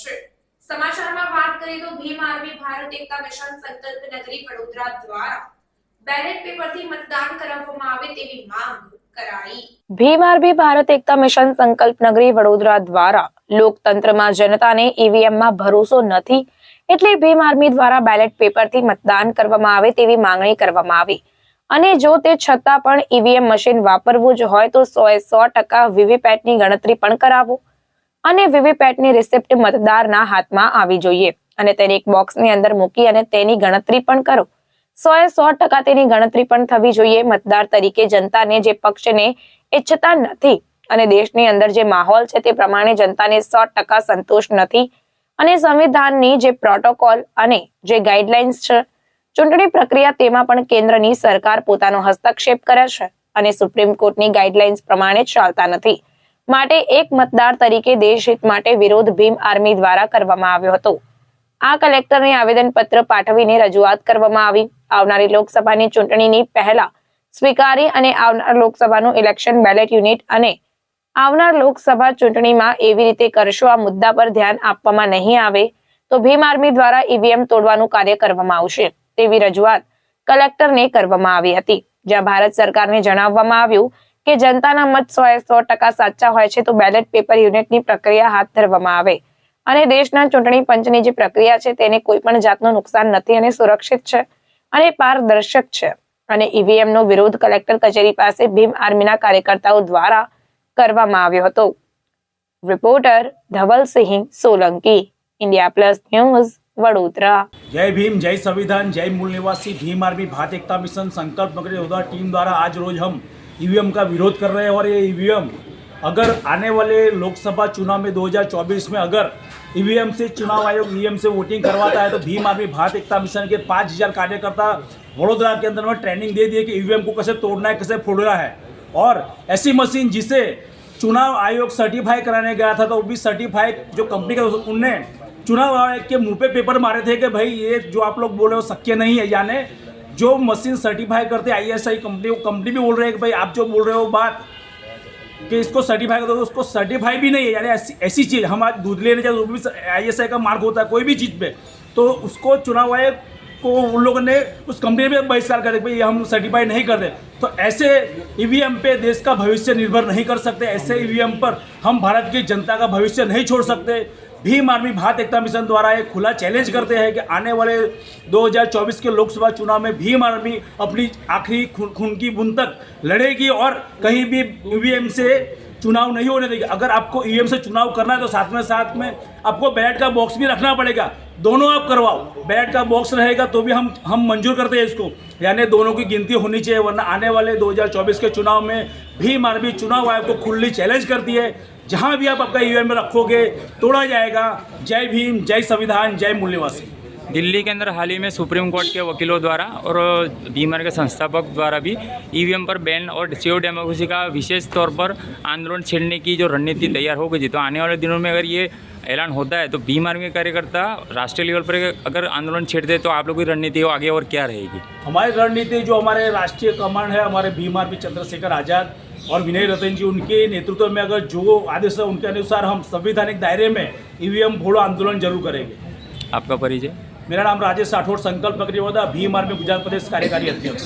છે. સમાચારમાં વાત કરીએ તો ભીમ આર્મી ભારત એકતા મિશન સંકલ્પ નગરી વડોદરા દ્વારા બેલેટ પેપરથી મતદાન કરાવવામાં આવે તેવી માંગ ભીમ આરબી ભારત એકતા મિશન સંકલ્પ નગરી વડોદરા દ્વારા લોકતંત્રમાં જનતાને ઈવીએમમાં ભરોસો નથી એટલે ભીમ આર્મી દ્વારા બેલેટ પેપરથી મતદાન કરવામાં આવે તેવી માંગણી કરવામાં આવી. અને જો તે છતાં પણ ઈવીએમ મશીન વાપરવું જ હોય તો સો એ સો ટકા વીવીપેટની ગણતરી પણ કરાવો. અને વીવીપેટની રિસિપ્ટ મતદારના હાથમાં આવી જોઈએ. અને તેને એક બોક્સની અંદર મૂકી અને તેની ગણતરી પણ કરો. સો એ સો ટકા તેની ગણતરી પણ થવી જોઈએ. મતદાર તરીકે જનતાને જે પક્ષને ઈચ્છતા નથી અને દેશની અંદર જે માહોલ છે તે પ્રમાણે જનતાને સો ટકા સંતોષ નથી. અને સંવિધાનની જે પ્રોટોકોલ અને જે ગાઈડલાઇન્સ છે, ચૂંટણી પ્રક્રિયા તેમાં પણ કેન્દ્રની સરકાર પોતાનો હસ્તક્ષેપ કરે છે અને સુપ્રીમ કોર્ટની ગાઈડલાઇન્સ પ્રમાણે ચાલતા નથી. માટે એક મતદાર તરીકે દેશહિત માટે વિરોધ ભીમ આર્મી દ્વારા કરવામાં આવ્યો હતો. આ કલેક્ટરને આવેદન પત્ર પાઠવીને રજૂઆત કરવામાં આવી. આવનારી લોકસભાની ચૂંટણીની પહેલા સ્વીકારી અને આવનાર લોકસભાનું ઇલેક્શન બેલેટ યુનિટ અને આવનાર લોકસભા ચૂંટણીમાં એવી રીતે કરશો આ મુદ્દા પર ધ્યાન આપવામાં નહીં આવે તો ભીમ આર્મી દ્વારા ઈવીએમ તોડવાનું કાર્ય કરવામાં આવશે તેવી રજૂઆત કલેક્ટરને કરવામાં આવી હતી. જ્યાં ભારત સરકારને જણાવવામાં આવ્યું કે જનતાના મત સો ટકા સાચા હોય છે તો બેલેટ પેપર યુનિટની પ્રક્રિયા હાથ ધરવામાં આવે. અને દેશના ચૂંટણી પંચની જે પ્રક્રિયા છે તેને કોઈ પણ જાતનું નુકસાન નથી અને સુરક્ષિત છે અને પારદર્શક છે. અને ઈવીએમ નો વિરોધ કલેક્ટર કચેરી પાસે ભીમ આર્મીના કાર્યકર્તાઓ દ્વારા કરવામાં આવ્યો હતો. Reporter Dhavalsinh Solanki, India Plus News, Vadodara. Jai Bhim, Jai સંવિધાન, જય મૂળ નિવાસી, Bhim Army Bharat Ekta Mission Sankalp Nagari team દ્વારા આજ રોજ હમ ईवीएम का विरोध कर रहे हैं और ये ईवीएम, अगर आने वाले लोकसभा चुनाव में 2024 में अगर ईवीएम से चुनाव आयोग ईवीएम से वोटिंग करवाता है तो भीम आदमी भारत एकता मिशन के पाँच हज़ार कार्यकर्ता वडोदरा के अंदर में ट्रेनिंग दे दिए कि ईवीएम को कैसे तोड़ना है, कैसे फोड़ना है। और ऐसी मशीन जिसे चुनाव आयोग सर्टिफाई कराने गया था तो वो भी सर्टिफाई जो कंपनी का उनने चुनाव आयोग के मुँह पे पेपर मारे थे कि भाई ये जो आप लोग बोले हो सक्य नहीं है, यानी जो मशीन सर्टिफाई करते I S I company company भी बोल रहे हैं कि भाई आप जो बोल रहे हो बात, कि इसको सर्टिफाई कर दो तो उसको सर्टिफाई भी नहीं है। यानी ऐसी ऐसी चीज़, हम आज दूध लेने जाए तो भी आई एस आई का मार्क होता है, कोई भी चीज़ पे। तो उसको चुनाव आयोग को उन लोगों ने, उस कंपनी में बहिष्कार कर भाई हम सर्टिफाई नहीं करते तो ऐसे ईवीएम पे देश का भविष्य निर्भर नहीं कर सकते, ऐसे ईवीएम पर हम भारत की जनता का भविष्य नहीं छोड़ सकते। भीम आर्मी भारत एकता मिशन द्वारा एक खुला चैलेंज करते हैं कि आने वाले 2024 के लोकसभा चुनाव में भीम आर्मी अपनी आखिरी खून की बूंद तक लड़ेगी और कहीं भी ईवीएम से चुनाव नहीं होने देगी। अगर आपको ईवीएम से चुनाव करना है तो साथ में साथ में आपको बैलेट का बॉक्स भी रखना पड़ेगा। दोनों आप करवाओ। बैलेट का बॉक्स रहेगा तो भी हम हम मंजूर करते हैं इसको। यानी दोनों की गिनती होनी चाहिए, वरना आने वाले 2024 के चुनाव में भीम आर्मी चुनाव आयोग को खुली चैलेंज करती है। जहाँ भी आप आपका ईवीएम में रखोगे, तोड़ा जाएगा। जय भीम, जय संविधान, जय मूल निवासी। दिल्ली के अंदर हाल ही में सुप्रीम कोर्ट के वकीलों द्वारा और बीमार के संस्थापक द्वारा भी ईवीएम पर बैन और सीओ डेमोक्रेसी का विशेष तौर पर आंदोलन छेड़ने की जो रणनीति तैयार हो गई थी। तो आने वाले दिनों में अगर ये ऐलान होता है तो भीम आर्मी के कार्यकर्ता राष्ट्रीय लेवल पर अगर आंदोलन छेड़ते तो आप लोगों की रणनीति आगे और क्या रहेगी? हमारी रणनीति जो हमारे राष्ट्रीय कमांड है हमारे भीम आर्मी चंद्रशेखर आज़ाद और विनय रतन जी उनके नेतृत्व में अगर जो आदेश है उनके अनुसार हम संवैधानिक दायरे में ईवीएम फोड़ो आंदोलन ज़रूर करेंगे। आपका परिचय? मेरा नाम राजेश राठौर संकल्प नगरी वडोदरा भीम आर्मी गुजरात प्रदेश कार्यकारी अध्यक्ष।